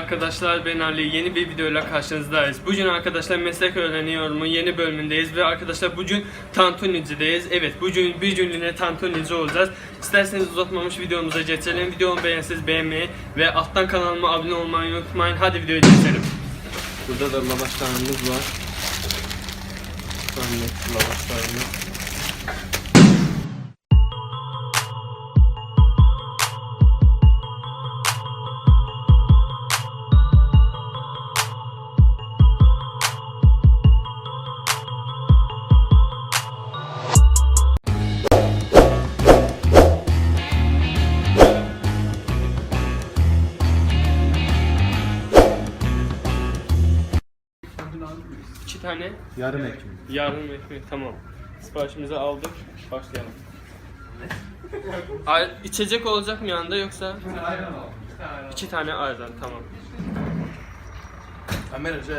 arkadaşlar ben Ali yeni bir videoyla karşınızdayız. Bugün arkadaşlar meslek öğreniyorumun yeni bölümündeyiz ve arkadaşlar bugün tantunicideyiz. Evet bugün bir günlüğüne tantunici olacağız. İsterseniz uzatmamış videomuza geçelim. Videomu beğenseniz beğenmeyi ve alttan kanalıma abone olmayı unutmayın. Hadi videoya geçelim. Burada da lavaşlarımız var. Sonra lavaşlarımız. Yarım ekmek. Yarım ekmek tamam. Siparişimizi aldık. Başlayalım. Ay, içecek olacak mı yanında yoksa? İki tane ayran tamam. Kamera şey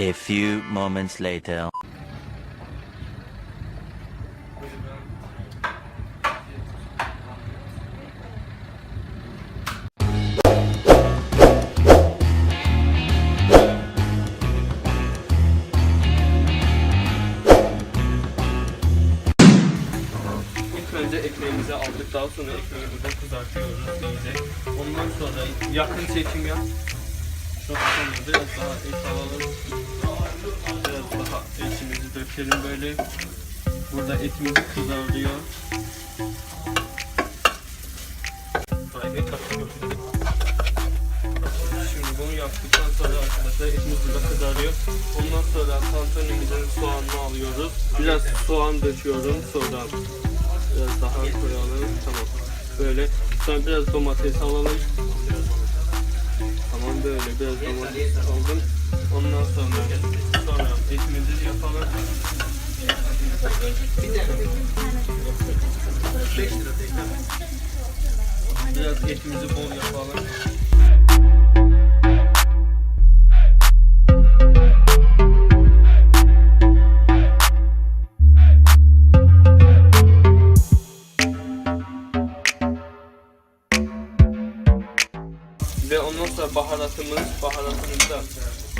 A few moments later. Önce ekmeğimizi aldık. Daha sonra ekmeğimizi kızartıyoruz iyice. Ondan sonra yakın çekim yap. Çok sonra biraz daha et alalım. Biraz daha etimizi dökelim böyle. Burada etimiz kızarıyor. Şimdi bunu yaptıktan sonra arkadaşlar etimiz burada kızarıyor. Ondan sonra tantunimizin soğanını alıyoruz. Biraz soğan döküyorum sonra biraz daha koyalım. Tamam. Böyle sonra biraz domates alalım. Tamam böyle biraz domates aldım. Ondan sonra sonra etimizi yapalım. Biraz etimizi bol yapalım. Sonra baharatımız, baharatımızda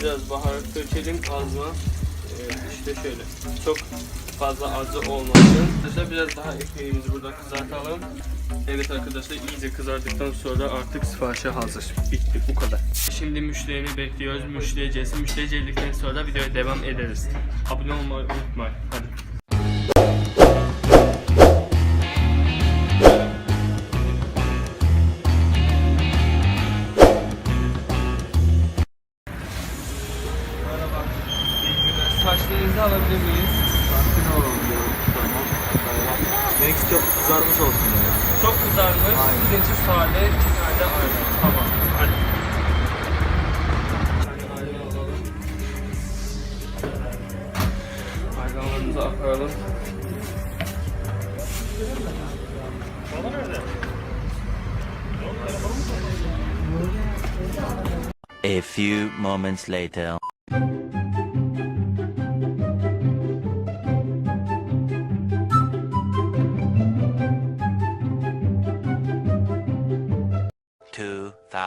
biraz baharat dökelim ağzına. Ee, işte şöyle. Çok fazla acı olmasın. Arkadaşlar biraz daha ekmeğimizi burada kızartalım. Evet arkadaşlar iyice kızardıktan sonra artık siparişe hazır. Bitti bu kadar. Şimdi müşterini bekliyoruz. Müşteri gelsin. Müşteri geldikten sonra videoya devam ederiz. Abone olmayı unutmayın. Çok kızarmış olsun ya. Çok kızarmış. Aynen. Sizinki sade, iki tane de ayran. Tamam. Hadi. Ayranlarımızı aktaralım. A few moments later.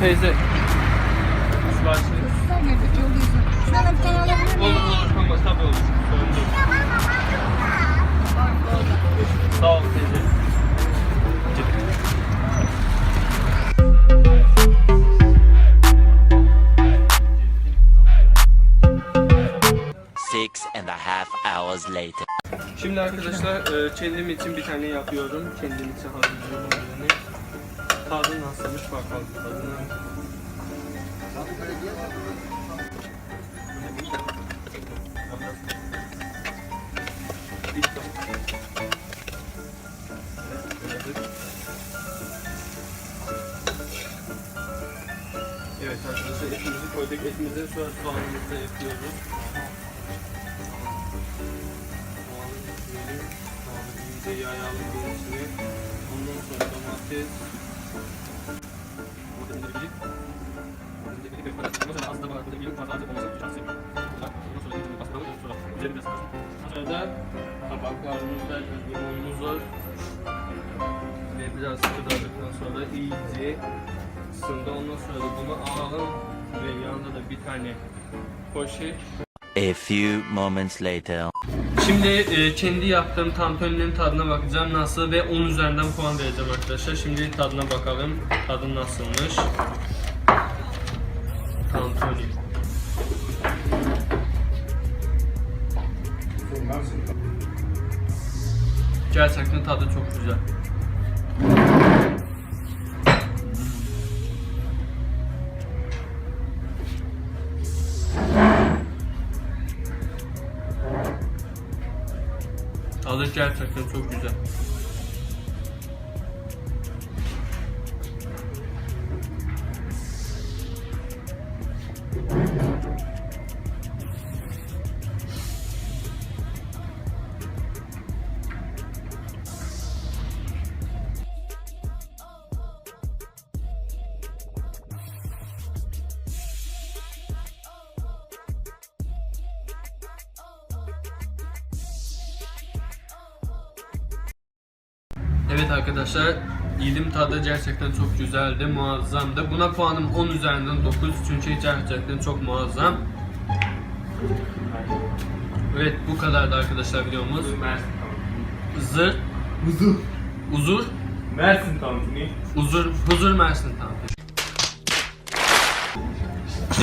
Buyurun teyze. Siparişiniz. Sana bir tane alabilir miyim? Olur olur tamam tabii olur. Sorun değil. Sağ ol teyze. Six and a half hours later. Şimdi arkadaşlar e, kendim için bir tane yapıyorum. Kendim için hazırlıyorum. Tadı nasılmış bakalım tadına. Evet arkadaşlar etimizi koyduk. Etimizi sonra soğanımızı ekliyoruz. Soğanı ekleyelim. Soğanı iyice yayalım içine. Ondan sonra domates. Sonra da tabaklarımızda var. Ve biraz kızardıktan sonra iyice ısındı. Ondan sonra da bunu alalım ve yanında da bir tane poşet. A few moments later. Şimdi e, kendi yaptığım tantuninin tadına bakacağım nasıl ve 10 üzerinden puan vereceğim arkadaşlar. Şimdi tadına bakalım. Tadı nasılmış? Tantuni. Gerçekten tadı çok güzel. Tadı gerçekten çok güzel. Evet arkadaşlar yedim tadı gerçekten çok güzeldi, muazzamdı. Buna puanım 10 üzerinden 9 çünkü gerçekten çok muazzam. Evet bu kadardı arkadaşlar videomuz. Zır, Huzur. uzur, Mersin tantuni. uzur, huzur Mersin tamam.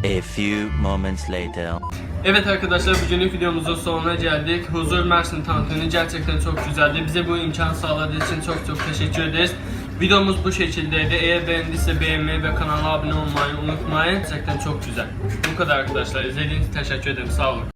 A few moments later. Evet arkadaşlar bugünlük videomuzun sonuna geldik. Huzur Mersin tantuni gerçekten çok güzeldi. Bize bu imkan sağladığı için çok çok teşekkür ederiz. Videomuz bu şekildeydi. Eğer beğendiyse beğenmeyi ve kanala abone olmayı unutmayın. Gerçekten çok güzel. Bu kadar arkadaşlar. İzlediğiniz için teşekkür ederim. Sağ olun.